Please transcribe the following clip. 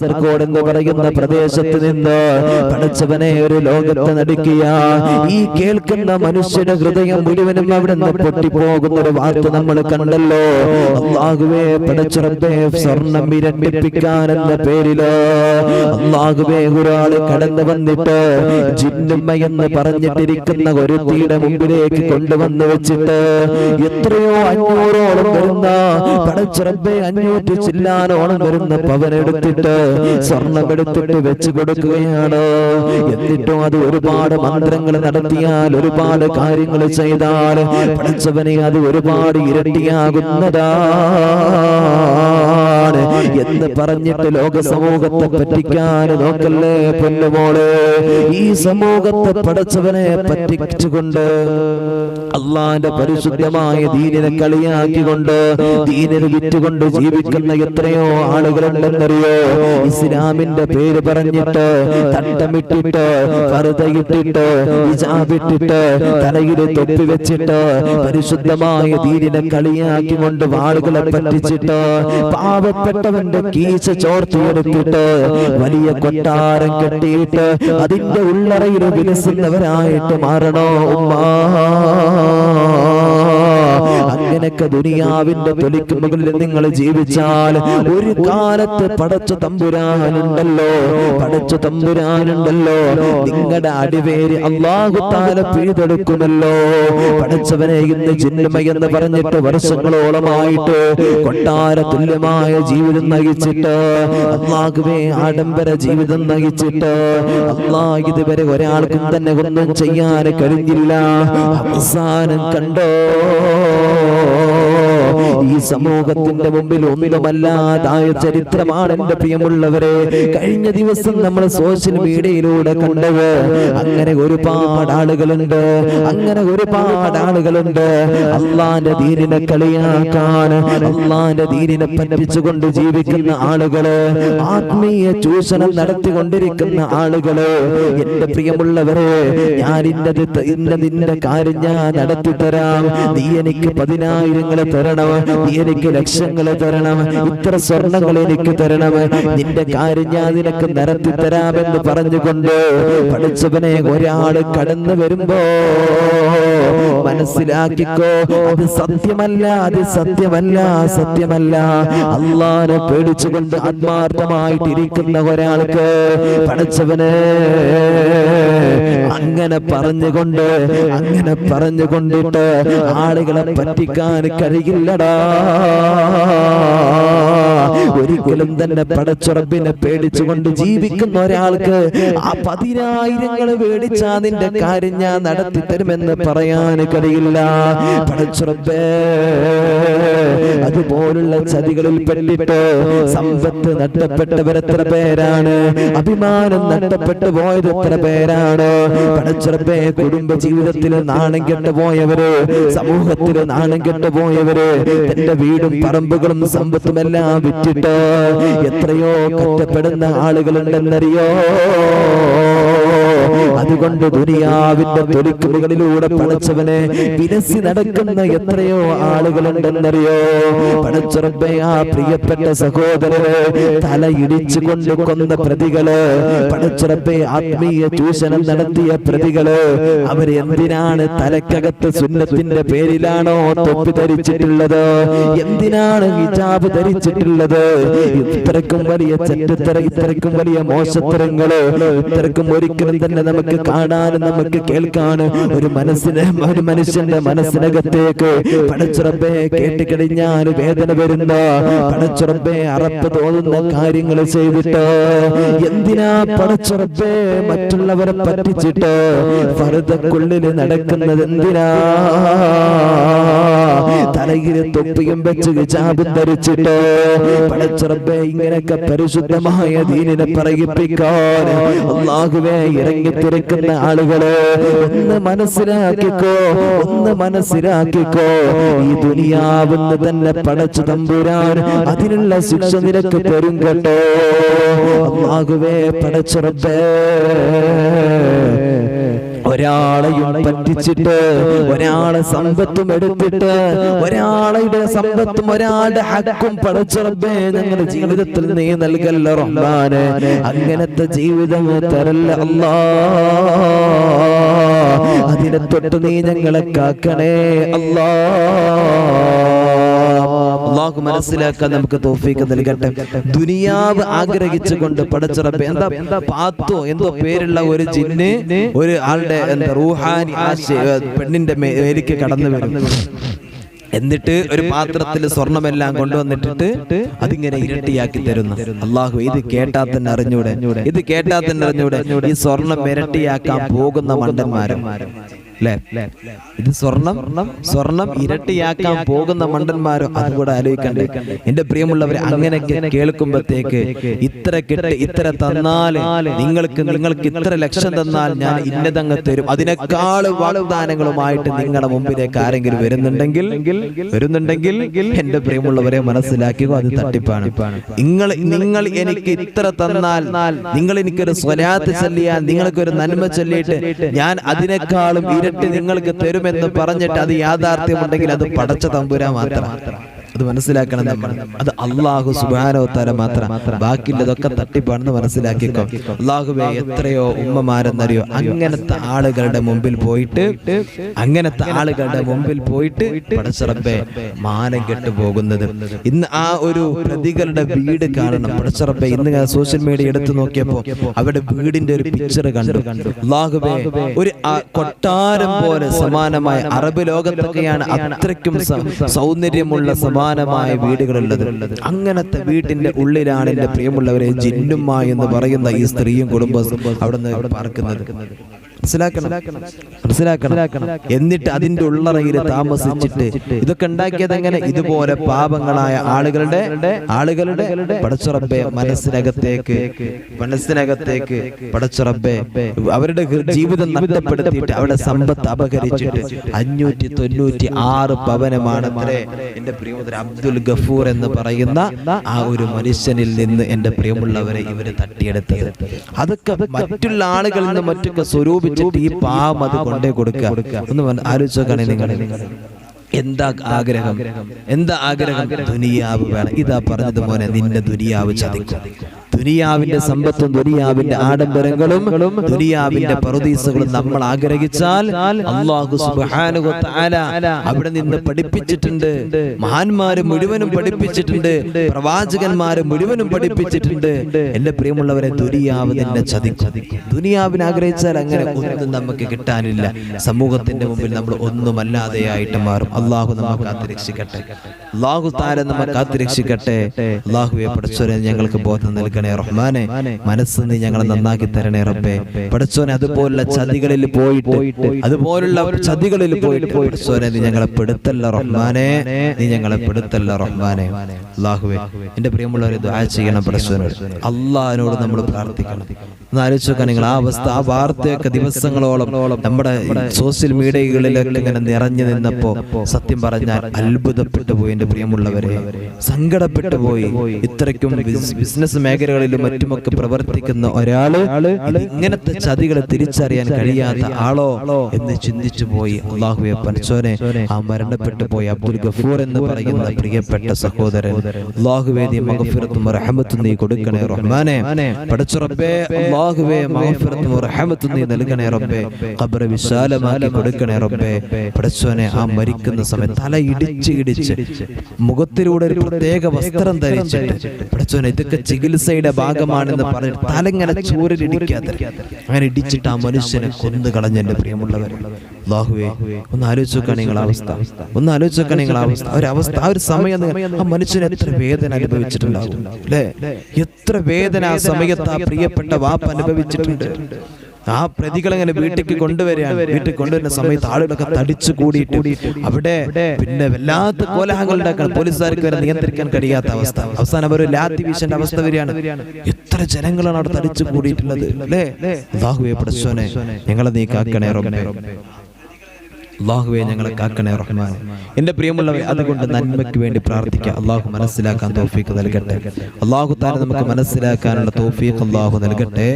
കാസർഗോഡ് എന്ന് പറയുന്ന പ്രദേശത്ത് നിന്ന് പഠിച്ചവനെ ഒരു ലോകത്ത് നടുക്കിയ ഈ കേൾക്കുന്ന മനുഷ്യന്റെ ഹൃദയം മുഴുവനും അവിടെ നിന്ന് പൊട്ടിപ്പോകുന്ന ഒരു വാർത്ത നമ്മൾ കണ്ടല്ലോ. അള്ളാഹുവേ പടച്ചുറപ്പേ സ്വർണം ഇരട്ടിപ്പിക്കാൻ എന്ന പേരിൽ അള്ളാഹുവേ ഒരാൾ കടന്നു വന്നിട്ട് ജിന്നുമ്മ എന്ന് പറഞ്ഞിട്ടിരിക്കുന്ന ഒരുത്തിയുടെ മുമ്പിലേക്ക് കൊണ്ടുവന്ന് വെച്ചിട്ട് എത്രയോ അഞ്ഞൂറോളം വരുന്ന പടച്ചുറപ്പേ അഞ്ഞൂറ്റി ചില്ലാനോളം വരുന്ന പവനെടുത്തിട്ട് സ്വർണമെടുത്തിട്ട് വെച്ചു കൊടുക്കുകയാണ്. എന്നിട്ടും അത് ഒരുപാട് മന്ത്രങ്ങൾ നടത്തിയാൽ ഒരുപാട് കാര്യങ്ങൾ ചെയ്താൽ പഠിച്ചവനെ അത് ഒരുപാട് ഇരട്ടിയാകുന്നതാണ് എന്ന് പറഞ്ഞിട്ട് ലോക സമൂഹത്തെ പറ്റിക്കാൻ നോക്കല്ലേ പൊന്നുമോൾ? ഈ സമൂഹത്തെ പഠിച്ചവനെ പറ്റിച്ചുകൊണ്ട് അള്ളാന്റെ പരിശുദ്ധമായ ദീനിനെ കളിയാക്കിക്കൊണ്ട് ദീനിനെ വിറ്റുകൊണ്ട് ജീവിക്കുന്ന എത്രയോ ആളുകളുണ്ടെന്നറിയോ? ഇസ്ലാമിന്റെ പേര് പറഞ്ഞിട്ട് തട്ടമിട്ടിട്ട് കറുതയിട്ടിട്ട് ഹിജാബിട്ടിട്ട് തലയിൽ തൊപ്പി വെച്ചിട്ട് പരിശുദ്ധമായ ദീനിനെ കളിയാക്കിക്കൊണ്ട് ആളുകളെ പറ്റിച്ചിട്ട് പാവപ്പെട്ടവന്റെ കീശ ചോർത്തിയെടുത്തിട്ട് വലിയ കൊട്ടാരം കെട്ടിയിട്ട് അതിന്റെ ഉള്ളറയിൽ വിലസുന്നവരായിട്ട് മാറണോ ഉമ്മാ? അങ്ങനെയൊക്കെ ദുനിയാവിന്റെ തൊലിക്ക് മുകളിൽ നിങ്ങൾ ജീവിച്ചാൽ ഒരു കാലത്ത് പടച്ച തമ്പുരാനുണ്ടല്ലോ പടച്ച തമ്പുരാനുണ്ടല്ലോ. നിങ്ങളുടെ അടിവേര് അള്ളാഹു താല പിഴുതെടുക്കുമല്ലോ. പടച്ചവനെ ഇന്ന് ചിന്മ എന്ന് പറഞ്ഞിട്ട് വർഷങ്ങളോളമായിട്ട് കൊട്ടാര തുല്യമായ ജീവിതം നയിച്ചിട്ട് അള്ളാഹുവേ ആഡംബര ജീവിതം നയിച്ചിട്ട് അള്ളാ ഇതുവരെ ഒരാൾക്കും തന്നെ ഒന്നും ചെയ്യാൻ കഴിഞ്ഞില്ല. അവസാനം കണ്ടോ? Oh. ഈ സമൂഹത്തിന്റെ മുമ്പിൽ ഒന്നുമല്ലാതായ ചരിത്രമാണ് എന്റെ പ്രിയമുള്ളവരെ. കഴിഞ്ഞ ദിവസം നമ്മൾ സോഷ്യൽ മീഡിയയിലൂടെ കണ്ടത് അങ്ങനെ ഒരുപാട് ആളുകളുണ്ട്. അങ്ങനെ ഒരുപാട് ആളുകളുണ്ട്. അള്ളാന്റെ ദീനിനെ കളിയാക്കാൻ അള്ളാന്റെ ദീനിനെ പറ്റിച്ചുകൊണ്ട് ജീവിക്കുന്ന ആളുകൾ ആത്മീയ ചൂഷണം നടത്തിക്കൊണ്ടിരിക്കുന്ന ആളുകൾ. എന്റെ പ്രിയമുള്ളവരെ ഞാൻ ഇന്നത് ഇന്ന നിന്റെ കാര്യം ഞാൻ നടത്തി തരാം നീ എനിക്ക് പതിനായിരങ്ങളെ തരണം? നീ എനിക്ക് ലക്ഷങ്ങളെ തരണം ഇത്ര സ്വർണങ്ങൾ എനിക്ക് തരണം നിന്റെ കാര്യം ഞാൻ നിനക്ക് നിരത്തി തരാമെന്ന് പറഞ്ഞുകൊണ്ട് പഠിച്ചവനെ ഒരാൾ കടന്നു വരുമ്പോ മനസ്സിലാക്കിക്കോ അത് സത്യമല്ല അത് സത്യമല്ല സത്യമല്ല. അള്ളാനെ പേടിച്ചുകൊണ്ട് ആത്മാർത്ഥമായിട്ടിരിക്കുന്ന ഒരാൾക്ക് പഠിച്ചവന് അങ്ങനെ പറഞ്ഞുകൊണ്ട് അങ്ങനെ പറഞ്ഞുകൊണ്ടിട്ട് ആളുകളെ പറ്റിക്കാൻ കടാ ഒരിക്കലും തന്നെ പടച്ചുറപ്പിനെ പേടിച്ചുകൊണ്ട് ജീവിക്കുന്ന ഒരാൾക്ക് ആ പതിനായിരങ്ങൾ പേടിച്ചാ നിന്റെ കാര്യം ഞാൻ നടത്തി തരുമെന്ന് പറയാൻ കഴിയില്ല. പടച്ചുറപ്പേ. അതുപോലുള്ള ചതികളിൽ പെട്ടിട്ട് സമ്പത്ത് നഷ്ടപ്പെട്ടവരെത്ര പേരാണ്? അഭിമാനം നഷ്ടപ്പെട്ടു പോയത് എത്ര പേരാണ്? പടച്ചുറപ്പേ കുടുംബ ജീവിതത്തിൽ നാണം കെട്ടു പോയവര് സമൂഹത്തിൽ നാണം കെട്ടു പോയവര് തന്റെ വീടും പറമ്പുകളും സമ്പത്തുമെല്ലാം വിറ്റിട്ട് എത്രയോ കഷ്ടപ്പെടുന്ന ആളുകളുണ്ടെന്നറിയോ? അതുകൊണ്ട് ദുനിയാവിന്റെ തൊലിക്കുമുകളിലൂടെ പടച്ചവനെ വിലസി നടക്കുന്ന എത്രയോ ആളുകളുണ്ടെന്നറിയോ? പടച്ചുറപ്പെ ആ പ്രിയപ്പെട്ട സഹോദരന് ഇടിച്ചു കൊണ്ട് കൊന്ന പ്രതികൾ പടച്ചുറപ്പെ ആത്മീയ ചൂഷണം നടത്തിയ പ്രതികൾ അവർ എന്തിനാണ് തലക്കകത്ത് സുന്നത്തിന്റെ പേരിലാണോ തൊപ്പി ധരിച്ചിട്ടുള്ളത്? എന്തിനാണ് ഹിജാബ് ധരിച്ചിട്ടുള്ളത്? ഇത്രക്കും വലിയ ചെറ്റത്തര ഇത്രക്കും വലിയ മോശത്തരങ്ങൾ ഇത്രക്കും ഒരിക്കലും തന്നെ നമുക്ക് കാണാനും നമുക്ക് കേൾക്കാനും ഒരു മനസ്സിനെ ഒരു മനുഷ്യന്റെ മനസ്സിനകത്തേക്ക് പടച്ചുറപ്പെ കേട്ടുകഴിഞ്ഞാൽ വേദന വരുന്ന പടച്ചുറപ്പെ അറപ്പ് തോന്നുന്ന കാര്യങ്ങൾ ചെയ്തിട്ട് എന്തിനാ പടച്ചുറപ്പെ മറ്റുള്ളവരെ പറ്റിച്ചിട്ട് ഫറുതക്കുള്ളിൽ നടക്കുന്നത് എന്തിനാ? തലയിൽ തൊപ്പിയും വെച്ച് ഹിജാബും ധരിച്ചിട്ട് പടച്ചുറപ്പെ ഇങ്ങനെയൊക്കെ പരിശുദ്ധമായ ദീനിനെ പറയിപ്പിക്കാൻ അള്ളാഹുവെ ഇറങ്ങിത്തിരിക്കുന്ന ആളുകളെ ഒന്ന് മനസ്സിലാക്കിക്കോ ഒന്ന് മനസ്സിലാക്കിക്കോ. ഈ ദുനിയാവുന്ന് തന്നെ പടച്ചു തമ്പുരാൻ അതിനുള്ള ശിക്ഷ നിനക്ക് തരും കേട്ടോ. അള്ളാഹുവേ പടച്ചുറപ്പേ ഒരാളെയും പറ്റിച്ചിട്ട് ഒരാളെ സമ്പത്തും എടുത്തിട്ട് ഒരാളുടെ സമ്പത്തും ഒരാളുടെ ഹക്കും പടച്ചുറപ്പേ ഞങ്ങളുടെ ജീവിതത്തിൽ നീ നൽകല്ല റഹ്മാന്. അങ്ങനത്തെ ജീവിതം തരല്ല അല്ലാ അതിനെ തൊട്ട് നീ ഞങ്ങളെ കാക്കണേ അല്ലാ അള്ളാഹു മനസ്സിലാക്കാൻ നമുക്ക് തോഫീക്ക് നൽകട്ടെ. ദുനിയാവ് ആഗ്രഹിച്ചുകൊണ്ട് പടച്ചിറപ്പ് എന്താ എന്താ പാത്തോ? എന്തോ പേരുള്ള ഒരു ജിന്ന് ഒരു ആളുടെ എന്താ റൂഹാനി പെണ്ണിന്റെ മേലേക്ക് കടന്നു വരും എന്നിട്ട് ഒരു പാത്രത്തിൽ സ്വർണമെല്ലാം കൊണ്ടുവന്നിട്ടിട്ട് അതിങ്ങനെ ഇരട്ടിയാക്കി തരുന്നു. അള്ളാഹു ഇത് കേട്ടാ തന്നെ അറിഞ്ഞൂടെ. ഇത് കേട്ടാ തന്നെ അറിഞ്ഞൂടെ. ഈ സ്വർണം ഇരട്ടിയാക്കാൻ പോകുന്ന മണ്ടന്മാരും. ഇത് സ്വർണം സ്വർണം ഇരട്ടിയാക്കാൻ പോകുന്ന മണ്ടന്മാരും അതും കൂടെ ആലോചിക്കണ്ടേ? എന്റെ പ്രിയമുള്ളവരെ അങ്ങനെ കേൾക്കുമ്പോഴത്തേക്ക് ഇത്ര കിട്ട് ഇത്ര തന്നാൽ നിങ്ങൾക്ക് നിങ്ങൾക്ക് ഇത്ര ലക്ഷം തന്നാൽ ഞാൻ ഇന്നതങ്ങ് തരും. അതിനേക്കാൾ വാഗ്ദാനങ്ങളുമായിട്ട് നിങ്ങളുടെ മുമ്പിലേക്ക് ആരെങ്കിലും വരുന്നുണ്ടെങ്കിൽ വരുന്നുണ്ടെങ്കിൽ എന്റെ പ്രിയമുള്ളവരെ മനസ്സിലാക്കുക അത് തട്ടിപ്പാണ്. നിങ്ങൾ നിങ്ങൾ എനിക്ക് ഇത്ര തന്നാൽ നിങ്ങൾ എനിക്കൊരു സ്വലാത്ത് ചൊല്ലിയാൽ നിങ്ങൾക്കൊരു നന്മ ചൊല്ലിയിട്ട് ഞാൻ അതിനേക്കാളും ഇരട്ടി നിങ്ങൾക്ക് തരുമെന്ന് പറഞ്ഞിട്ട് അത് യാഥാർത്ഥ്യമുണ്ടെങ്കിൽ അത് പടച്ച തമ്പുരാ മാത്രം. അത് മനസ്സിലാക്കണം നമ്മൾ. അത് അള്ളാഹു സുബാനോ തല മാത്രം. ബാക്കിയുള്ളതൊക്കെ തട്ടിപ്പാണെന്ന് മനസ്സിലാക്കിക്കോ. അള്ളാഹുബെ എത്രയോ ഉമ്മമാരെന്നറിയോ? അങ്ങനത്തെ ആളുകളുടെ മുമ്പിൽ പോയിട്ട് അങ്ങനത്തെ ആളുകളുടെ മുമ്പിൽ പോയിട്ട് പടച്ചിറപ്പെ മാനം കെട്ടു പോകുന്നത്. ഇന്ന് ആ ഒരു പ്രതികളുടെ വീട് കാണണം. പടച്ചിറപ്പെ ഇന്ന് സോഷ്യൽ മീഡിയ എടുത്തു നോക്കിയപ്പോ അവരുടെ വീടിന്റെ ഒരു പിക്ചർ കണ്ടു. അള്ളാഹുബെ ഒരു കൊട്ടാരം പോലെ സമാനമായ അറബ് ലോകത്തൊക്കെയാണ് അത്രയ്ക്കും സൗന്ദര്യമുള്ള സൗന്ദര്യമുള്ള സമാനമായ വീടുകളുള്ളത്. അങ്ങനത്തെ വീട്ടിന്റെ ഉള്ളിലാണ് എന്റെ പ്രിയമുള്ളവരെ ജിന്നുമ്മ എന്ന് പറയുന്ന ഈ സ്ത്രീയും കുടുംബവും അവിടെ നിന്ന് മനസ്സിലാക്കണം. മനസ്സിലാക്കണം. എന്നിട്ട് അതിന്റെ ഉള്ളറയിൽ താമസിച്ചിട്ട് ഇതൊക്കെ ഉണ്ടാക്കിയത് എങ്ങനെ? ഇതുപോലെ പാപങ്ങളായ ആളുകളുടെ ആളുകളുടെ പടച്ചുറബെ മനസ്സിനകത്തേക്ക് മനസ്സിനകത്തേക്ക് പടച്ചുറബെ അവരുടെ ജീവിതം നഷ്ടപ്പെടുത്തിയിട്ട് അവരുടെ സമ്പത്ത് അപഹരിച്ചിട്ട് അഞ്ഞൂറ്റി തൊണ്ണൂറ്റി ആറ് പവനമാണ് എന്റെ പ്രിയമുദ്ര അബ്ദുൽ ഗഫൂർ എന്ന് പറയുന്ന ആ ഒരു മനുഷ്യനിൽ നിന്ന് എന്റെ പ്രിയമുള്ളവരെ ഇവർ തട്ടിയെടുത്തത്. അതൊക്കെ മറ്റുള്ള ആളുകളിൽ നിന്ന് മറ്റൊക്കെ സ്വരൂപിച്ചിട്ട് ഈ പാവം അത് കൊണ്ടേ കൊടുക്കുക ഒന്ന് ആലോചിച്ചോക്കാണ് നിങ്ങൾ എന്താ ആഗ്രഹം? എന്താ ആഗ്രഹം? ദുനിയാവ് വേണം. ഇതാ പറഞ്ഞത് മോനെ നിന്റെ ദുനിയാവ് ചതിക്കും. ദുനിയാവിന്റെ സമ്പത്തും ദുനിയാവിന്റെ ആഡംബരങ്ങളും ദുനിയാവിന്റെ പറുദീസുകളും നമ്മൾ ആഗ്രഹിച്ചാൽ അള്ളാഹു സുബ്ഹാനഹു തആല അവിടെ നിന്ന് പഠിപ്പിച്ചിട്ടുണ്ട്. മഹാന്മാര് മുഴുവനും പഠിപ്പിച്ചിട്ടുണ്ട്. പ്രവാചകന്മാര് മുഴുവനും പഠിപ്പിച്ചിട്ടുണ്ട്. എന്റെ പ്രിയമുള്ളവരെ ദുനിയാവ് നിന്നെ ചതിക്കും. ദുനിയാവിനെ ആഗ്രഹിച്ചാൽ അങ്ങനെ ഒന്നും നമുക്ക് കിട്ടാനില്ല. സമൂഹത്തിന്റെ മുമ്പിൽ നമ്മൾ ഒന്നുമല്ലാതെയായിട്ട് മാറും. അള്ളാഹു നമ്മെ കാത്തിരക്ഷിക്കട്ടെ. അള്ളാഹു താരം നമ്മെ കാത്തിരക്ഷിക്കട്ടെ. അള്ളാഹുവെ പഠിച്ചവരെ ഞങ്ങൾക്ക് ബോധം നൽകണേ റഹ്മാനെ. മനസ്സ് നീ ഞങ്ങളെ നന്നാക്കി തരണേ റബ്ബെ. പഠിച്ചോനെ അതുപോലുള്ള ചതികളിൽ പോയിട്ട് അതുപോലുള്ള ചതികളിൽ പോയിട്ട് പഠിച്ചോനെ നീ ഞങ്ങളെ പെടുത്തല്ല റഹ്മാനെ. നീ ഞങ്ങളെ പെടുത്തല്ല റഹ്മാനെ. അള്ളാഹുവെ എന്റെ പ്രിയമുള്ളവരെ ദുആ ചെയ്യണം പഠിച്ചോനോട്. അള്ളാഹിനോട് നമ്മൾ പ്രാർത്ഥിക്കണം. എന്ന് ആലോചിച്ച് നോക്കാൻ നിങ്ങൾ ആ അവസ്ഥ ആ വാർത്തയൊക്കെ ദിവസങ്ങളോളം നമ്മുടെ സോഷ്യൽ മീഡിയകളിലൊക്കെ ഇങ്ങനെ നിറഞ്ഞു നിന്നപ്പോ സത്യം പറഞ്ഞാൽ അത്ഭുതപ്പെട്ടു പോയി എന്റെ പ്രിയമുള്ളവരെ. സങ്കടപ്പെട്ടു പോയി. ഇത്രയ്ക്കും ബിസിനസ് ബിസിനസ് മേഖലകളിലും മറ്റുമൊക്കെ പ്രവർത്തിക്കുന്ന ഒരാൾ ഇങ്ങനത്തെ ചതികളെ തിരിച്ചറിയാൻ കഴിയാത്ത ആളോ എന്ന് ചിന്തിച്ചു പോയി. അള്ളാഹുവെ ആ മരണപ്പെട്ടു പോയി അബ്ദുൽ ഗഫൂർ എന്ന് പറയുന്ന പ്രിയപ്പെട്ട സഹോദരൻ. അള്ളാഹുവേ നീ റഹമത്തും നീ കൊടുക്കണേ റഹ്മാനെ. പടച്ചുറപ്പേ അള്ളാഹുവേ മഗഫിറത്തും റഹമത്തും നീ നൽകണേ റബ്ബേ. ഖബർ വിശാലമാക്കി കൊടുക്കണേ റബ്ബേ. പടച്ചോനെ ആ മരിക്കുന്ന സമയത്ത് തല ഇടിച്ച് ഇടിച്ച് മുഖത്തിലൂടെ ഒരു പ്രത്യേക വസ്ത്രം ധരിച്ചിട്ട് പടച്ചോനെ ഇതൊക്കെ ചികിത്സയുടെ ഭാഗമാണെന്ന് പറഞ്ഞ് തലങ്ങനെ ചോരിലിടിക്കാതെ അങ്ങനെ ഇടിച്ചിട്ട് ആ മനുഷ്യനെ കൊന്നു കളഞ്ഞെന്റെ പ്രിയമുള്ളവർ ബാഹുവേ ഒന്ന് ആലോചിച്ച് നിങ്ങൾ അവസ്ഥ. ഒന്ന് ആലോചിച്ച് നിങ്ങൾ അവസ്ഥ. ആ ഒരു അവസ്ഥ ആ ഒരു സമയം ആ മനുഷ്യൻ എത്ര വേദന അനുഭവിച്ചിട്ടുണ്ടാവും അല്ലേ? എത്ര വേദന ആ സമയത്ത് ആ പ്രിയപ്പെട്ട വാപ്പ് അനുഭവിച്ചിട്ടുണ്ട്? ആ പ്രതികൾ അങ്ങനെ വീട്ടിലേക്ക് കൊണ്ടുവരികയാണ്. വീട്ടിൽ കൊണ്ടുവരുന്ന സമയത്ത് ആളുകളൊക്കെ തടിച്ചു കൂടിയിട്ട് അവിടെ പിന്നെ വല്ലാത്ത ഉണ്ടാക്കണം പോലീസുകാർക്ക് വരെ നിയന്ത്രിക്കാൻ കഴിയാത്ത അവസ്ഥ. അവസാനം അവർ ലാത്തി വീശന്റെ അവസ്ഥ വരികയാണ്. എത്ര ജനങ്ങളാണ് അവിടെ തടിച്ചു കൂടിയിട്ടുള്ളത്? അല്ലേ? അള്ളാഹുവേ പടച്ചോനെ ഞങ്ങളെ നീ കാക്കണേ റബ്ബേ. അള്ളാഹുവെ ഞങ്ങളെ കാക്കണേ റഹ്മാൻ. എന്റെ പ്രിയമുള്ളവരെ അതുകൊണ്ട് നന്മയ്ക്ക് വേണ്ടി പ്രാർത്ഥിക്കുക അള്ളാഹു മനസ്സിലാക്കാൻ തോഫീക്ക് നൽകട്ടെ. അള്ളാഹു താൻ നമുക്ക് മനസ്സിലാക്കാനുള്ള തോഫീക്ക് അള്ളാഹു നൽകട്ടെ.